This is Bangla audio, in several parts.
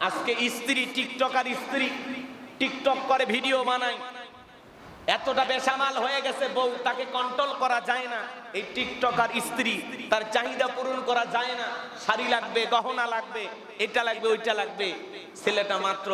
আজকে স্ত্রী, টিকটকার স্ত্রী, টিকটক করে ভিডিও বানায়। এতটা বেসামাল হয়ে গেছে বউ, তাকে কন্ট্রোল করা যায় না। এই টিকটকার স্ত্রী, তার চাহিদা পূরণ করা যায় না। শাড়ি লাগবে, গহনা লাগবে, এটা লাগবে, ওইটা লাগবে। ছেলেটা মাত্র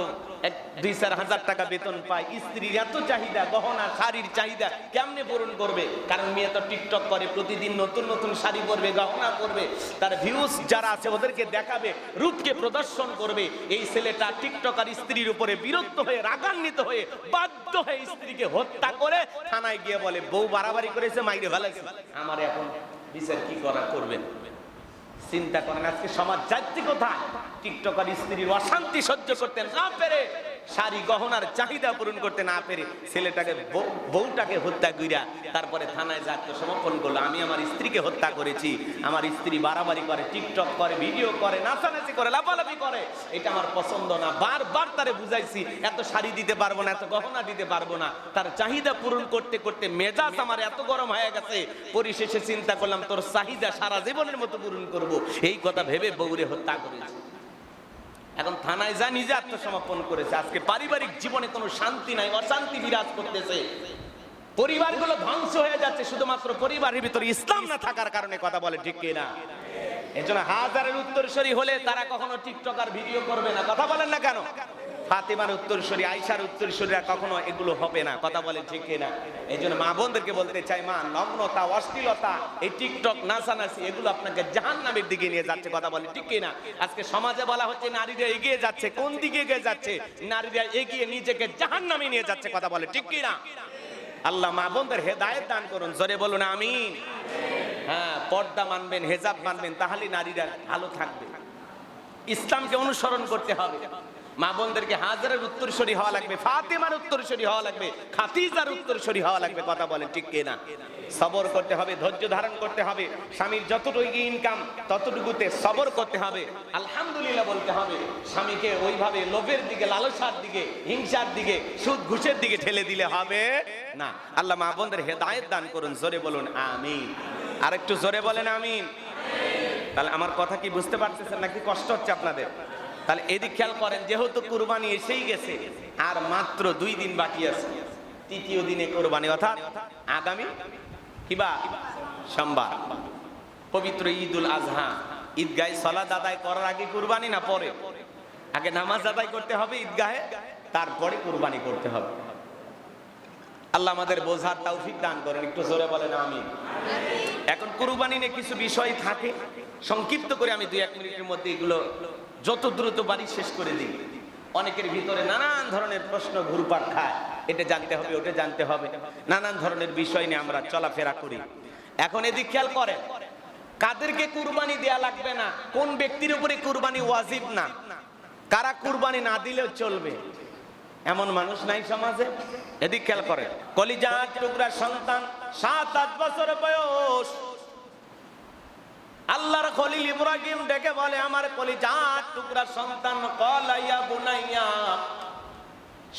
এক দুই চার হাজার টাকা বেতন পায়। স্ত্রীর এত চাহিদা, গহনা, শাড়ির চাহিদা, কেমনে পূরণ করবে? কারণ মেয়ে তো টিকটক করে, প্রতিদিন নতুন নতুন শাড়ি পরবে, গহনা পরবে। তার ভিউজ যারা আছে, ওদেরকে দেখাবে, রূপকে প্রদর্শন করবে। এই ছেলেটা টিকটকার স্ত্রীর উপরে বিরক্ত হয়ে, রাগান্বিত হয়ে, বাধ্য হয়ে স্ত্রীকে হত্যা করে থানায় গিয়ে বলে, বউ বাড়াবাড়ি করেছে, মাইরে ফেলেছে। আমার এখন বিচার কি করা, করবেন? চিন্তা করেন আজকে সমাজ যাচ্ছে কোথায়? টিকটকার স্ত্রীর অশান্তি সহ্য করতেন না পেরে শাড়ি গহনার চাহিদা পূরণ করতে না পেরে ছেলেটাকে বউটাকে হত্যা কইরা তারপরে থানায় যা আত্মসমর্পণ করল। আমি আমার স্ত্রীকে হত্যা করেছি। আমার স্ত্রী বাড়াবাড়ি করে, টিকটক করে, ভিডিও করে, নাচানাচি করে, লাফালাফি করে। এটা আমার পছন্দ না। বারবার তারে বুঝাইছি, এত শাড়ি দিতে পারব না, এত গহনা দিতে পারব না। তার চাহিদা পূরণ করতে করতে মেজাজ আমার এত গরম হয়ে গেছে। পরিশেষে চিন্তা করলাম, তোর চাহিদা সারা জীবনের মতো পূরণ করব। এই কথা ভেবে বউরে হত্যা করেছি। এখন থানায় যা নিজে আত্মসমর্পণ করেছে, আজকে পারিবারিক জীবনে কোনো শান্তি নাই, অশান্তি বিরাজ করতেছে। পরিবারগুলো ধ্বংস হয়ে যাচ্ছে, শুধুমাত্র পরিবারের ভিতরে ইসলাম না থাকার কারণে কথা বলে, ঠিক কিনা জন্য হাজারের উত্তরসরি হলে তারা কখনো টিকটকার ভিডিও করবে না। কথা বলেন না কেন? ফাতেমার উত্তরসরি আইসার উত্তরসরিরা কখনো এগুলো হবে না। কথা বলে ঠিক কিনা? এই জন্য মা বোনদেরকে বলতে চাই, মা, নগ্নতা, অশ্লীলতা, এই টিকটক, নাচানাচি, এগুলো আপনাকে জাহান নামের দিকে নিয়ে যাচ্ছে। কথা বলে ঠিক কিনা? আজকে সমাজে বলা হচ্ছে, নারীরা এগিয়ে যাচ্ছে। কোন দিকে এগিয়ে যাচ্ছে? নারীরা এগিয়ে নিজেকে জাহান নামে নিয়ে যাচ্ছে। কথা বলে ঠিক কিনা? আল্লাহ মা বোনদের হেদায়েত দান করুন। জোরে বলুন, আমিন। হ্যাঁ পর্দা মানবেন, হেজাব মানবেন, তাহলে নারীরা ভালো থাকবে। ইসলামকে অনুসরণ করতে হবে। মা বোনদেরকে হাজারের উত্তরসরি হওয়া লাগবে, ফাতেমার উত্তরসরি হওয়া লাগবে, খাতিজার উত্তরসরি হওয়া লাগবে, কথা বলেন ঠিক কিনা? সবর করতে হবে, ধৈর্য ধারণ করতে হবে, স্বামীর যতটুকু ইনকাম ততটুকুতে সবর করতে হবে, আলহামদুলিল্লাহ বলতে হবে, স্বামীকে ওইভাবে লোভের দিকে, লালসার দিকে, হিংসার দিকে, সুদ ঘুষের দিকে ঠেলে দিলে হবে না। আল্লাহ মা বোনদের হেদায়েত দান করুন, জোরে বলুন, আমিন। আর একটু জোরে বলেন, আমিন। তাহলে আমার কথা কি বুঝতে পারতেছেন নাকি কষ্ট হচ্ছে আপনাদের? তাহলে এদিক খেয়াল করেন, যেহেতু কুরবানি এসেই গেছে, আর মাত্র দুই দিন বাকি আছে, তৃতীয় দিনে কোরবানি, অর্থাৎ আগামী কিবা সোমবার। পবিত্র ঈদুল আজহা। ঈদগাহে সলা আদায় করার আগে কুরবানি না পরে? আগে নামাজ আদায় করতে হবে ঈদগাহে, তারপরে কুরবানি করতে হবে। আল্লাহ আমাদের বোঝার তৌফিক দান করেন। একটু জোরে বলেন আমি এখন কুরবানি নিয়ে কিছু বিষয় থাকে। সংক্ষিপ্ত করে আমি দুই এক মিনিটের মধ্যে এগুলো যত দ্রুত বাড়ি শেষ করে দিই। অনেকের ভিতরে নানান ধরনের প্রশ্ন ঘুরপাক খায়। এটা জানতে হবে, ওটা জানতে হবে। নানান ধরনের বিষয় নিয়ে আমরা চলাফেরা করি। এখন এদিক খেয়াল করেন, কাদেরকে কুরবানি দেয়া লাগবে না? কোন ব্যক্তির উপরে কুরবানি ওয়াজিব না? কারা কুরবানি না দিলেও চলবে? এমন মানুষ নাই সমাজে? এদিক খেয়াল করে কলিজা টুকরা সন্তান, সাত, আট বছর বয়স। আল্লাহর খলিল ইব্রাহিম ডেকে বলে, আমার কলিজা টুকরা সন্তান কলাইয়া বুনাইয়া,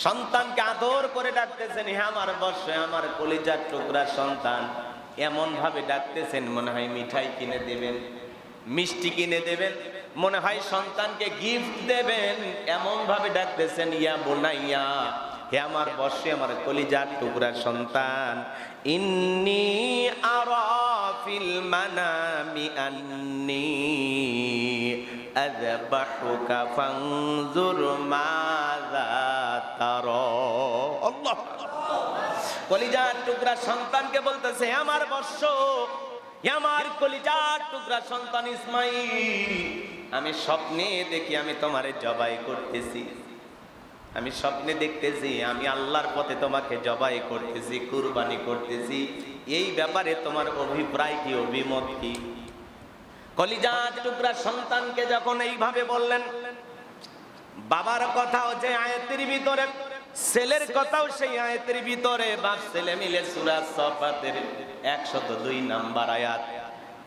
সন্তানকে আদর করে ডাকতেছেন। হে আমার বর্ষে, আমার কলিজার টুকরা সন্তান এমন ভাবে ডাকতেছেন, মনে হয় মিঠাই কিনে দেবেন, মিষ্টি কিনে দেবেন। মনে হয় সন্তানকে গিফট দেবেন এমন ভাবে ডাকতেছেন, ইয়া বোনাইয়া, হে আমার বর্ষে, আমার কলিজার টুকরা সন্তান, ইন্নি আরাফিল মানামি আন্নি আযবাহুকা ফানজুর মাযা তারা। আল্লাহ! কলিজার টুকরা সন্তানকে বলতেছে, "হে আমার বর্ষ, হে আমার কলিজার টুকরা সন্তান ইসমাইল আমি স্বপ্নে দেখি আমি তোমারে জবাই করতেছি। আমি স্বপ্নে দেখতেছি আমি আল্লাহর পথে তোমাকে জবাই করতেছি, কুরবানি করতেছি। এই ব্যাপারে তোমার অভিপ্রায় কি, অভিমত কি? কলিজার টুকরা সন্তানকে যখন এইভাবে বললেন, বাবার কথাও যে আয়াতের ভিতরে, ছেলের কথাও সেই আয়াতের ভিতরে, বাপ ছেলে মিলে সুরা সফাতের একশত দুই নাম্বার আয়াত।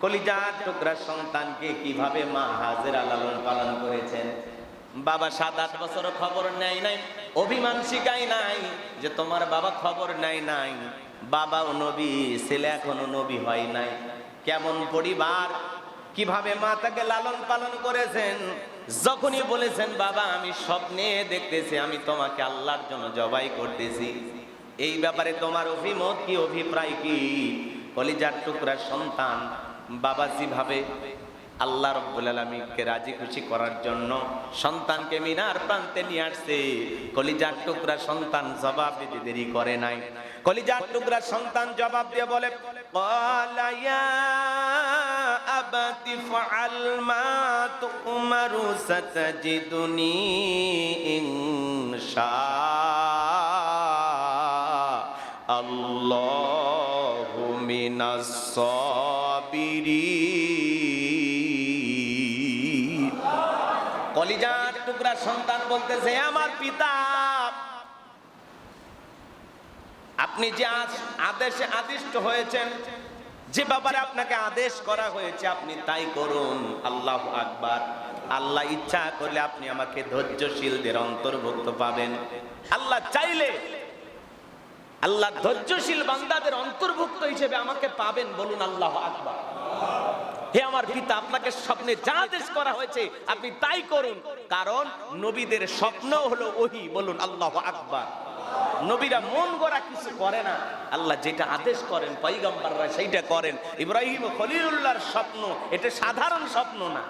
কলিজার টুকরা সন্তানকে কীভাবে মা হাজেরা লালন পালন করেছেন? বাবা সাত আট বছর খবর নেয় নাই, অভিমান শিখাই নাই যে তোমার বাবা খবর নেয় নাই। বাবাও নবী, ছেলে এখনও নবী হয় নাই। কেমন পরিবার, কীভাবে মা তাকে লালন পালন করেছেন? যখনই বলেছেন, বাবা, আমি স্বপ্নে দেখতেছি, আমি তোমাকে আল্লাহর জন্য জবাই করতেছি। এই ব্যাপারে তোমার অভিমত কি, অভিপ্রায় কি? কলিজার টুকরা সন্তান বাবা যেভাবে আল্লাহ রব্বুল আলমীকে রাজি খুশি করার জন্য সন্তানকে মিনার প্রান্তে নিয়ে আসছে। কলিজার টুকরা সন্তান জবাব দিতে দেরি করে নাই। কলিজার টুকরা সন্তান জবাব দিয়ে বলে আল্লাহ ফাল মা মিনাস কলিজার টুকরা সন্তান বলতেছে আমার পিতা, আপনি যে আদেশে আদিষ্ট হয়েছেন, যে ব্যাপারে আপনাকে আদেশ করা হয়েছে, আপনি তাই করুন। আল্লাহ আকবার। আল্লাহ ইচ্ছা করলে আপনি আমাকে ধৈর্যশীলদের অন্তর্ভুক্ত পাবেন। আল্লাহ চাইলে আল্লাহ ধৈর্যশীল বান্দাদের অন্তর্ভুক্ত হিসেবে আমাকে পাবেন বলুন আল্লাহ আকবার। হে আমার পিতা, আপনাকে স্বপ্নে যা আদেশ করা হয়েছে, আপনি তাই করুন। কারণ নবীদের স্বপ্ন হলো ওহি, বলুন আল্লাহ আকবার। নবীরা মন গড়া কিছু করে না। আল্লাহ যেটা আদেশ করেন পৈগম্বররা সেইটা করেন। ইব্রাহিম খলিলুল্লাহর স্বপ্ন, এটা সাধারণ স্বপ্ন না।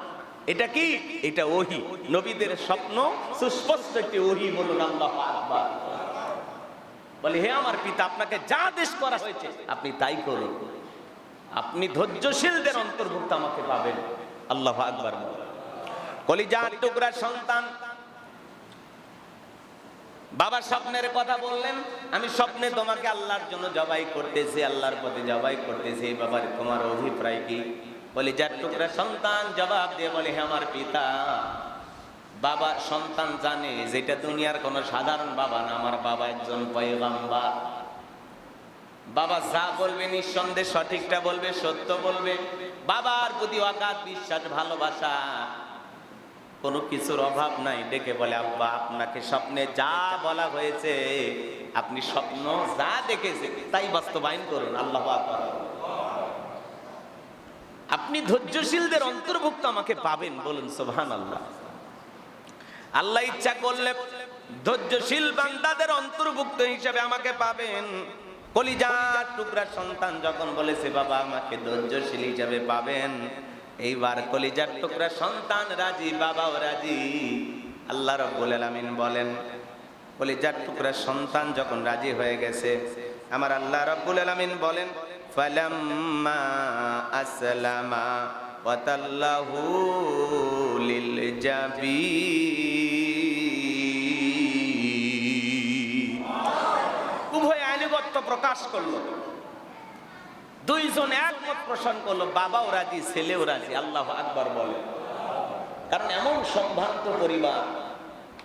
এটা কি? এটা ওহি। নবীদের স্বপ্ন সুস্পষ্ট একটি ওহি, বলুন আল্লাহ আকবার। বলে, হে আমার পিতা, আপনাকে যা আদেশ করা হয়েছে, আপনি তাই করুন। আপনি ধৈর্যশীলদের অন্তর্ভুক্ত আমাকে পাবেন। আল্লাহ আকবার। কলিজার টুকরা সন্তান। বাবা স্বপ্নের কথা বললেন, আমি স্বপ্নে তোমাকে আল্লাহর জন্য জবাই করতেছি, আল্লাহর পথে জবাই করতেছি। ব্যাপারে তোমার অভিপ্রায় কি? বলে যার টুকরা সন্তান জবাব দিয়ে বলে, হে আমার পিতা, বাবা সন্তান জানে, যেটা দুনিয়ার কোনো সাধারণ বাবা না, আমার বাবা একজন পয়গাম্বার। বাবা যা বলবে নিঃসন্দেহে সঠিকটা বলবে, সত্য বলবে। বাবার প্রতি অগাধ বিশ্বাস, ভালোবাসা। কোনো কিছুর অভাব নাই, ডেকে বলে, আব্বা, আপনাকে স্বপ্নে যা বলা হয়েছে, আপনি স্বপ্ন যা দেখেছে তাই বাস্তবায়ন করুন, আল্লাহ আপনি ধৈর্যশীলদের অন্তর্ভুক্ত আমাকে পাবেন, বলুন সোভান আল্লাহ আল্লাহ ইচ্ছা করলে ধৈর্যশীল বান্দাদের অন্তর্ভুক্ত হিসেবে আমাকে পাবেন। কলিজার টুকরা সন্তান যখন বলেছে, বাবা, আমাকে ধৈর্যশীল হিসাবে পাবেন। এইবার কলিজার টুকরা সন্তান রাজি, বাবাও রাজি। আল্লাহ রব্বুল আলামিন বলেন, কলিজার টুকরা সন্তান যখন রাজি হয়ে গেছে, আমার আল্লাহ রব্বুল আলামিন বলেন, ফালাম্মা আসলামা ওয়াতাল্লাহু লিল জাবিন প্রকাশ করল। দুইজন একমত পোষণ করল, বাবাও রাজি, ছেলেও রাজি, আল্লাহ আকবার বলে। কারণ এমন সম্ভ্রান্ত পরিবার,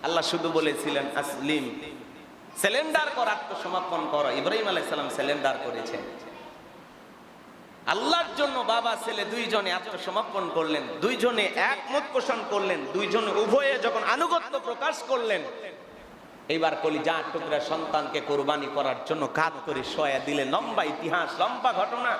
আল্লাহ শুধু বলেছিলেন, আসলিম, সিলিন্ডার কর, আত্মসমর্পণ কর। ইব্রাহিম আলাইসালাম সিলিন্ডার করেছেন। আল্লাহর জন্য বাবা, ছেলে দুইজনে আত্মসমর্পণ করলেন, দুইজনে একমত পোষণ করলেন, দুইজনে উভয়ে যখন আনুগত্য প্রকাশ করলেন এইবার কলিজা টুকরা সন্তানকে কোরবানি করার জন্য কাজ করে সয়া দিলে লম্বা ইতিহাস, লম্বা ঘটনা।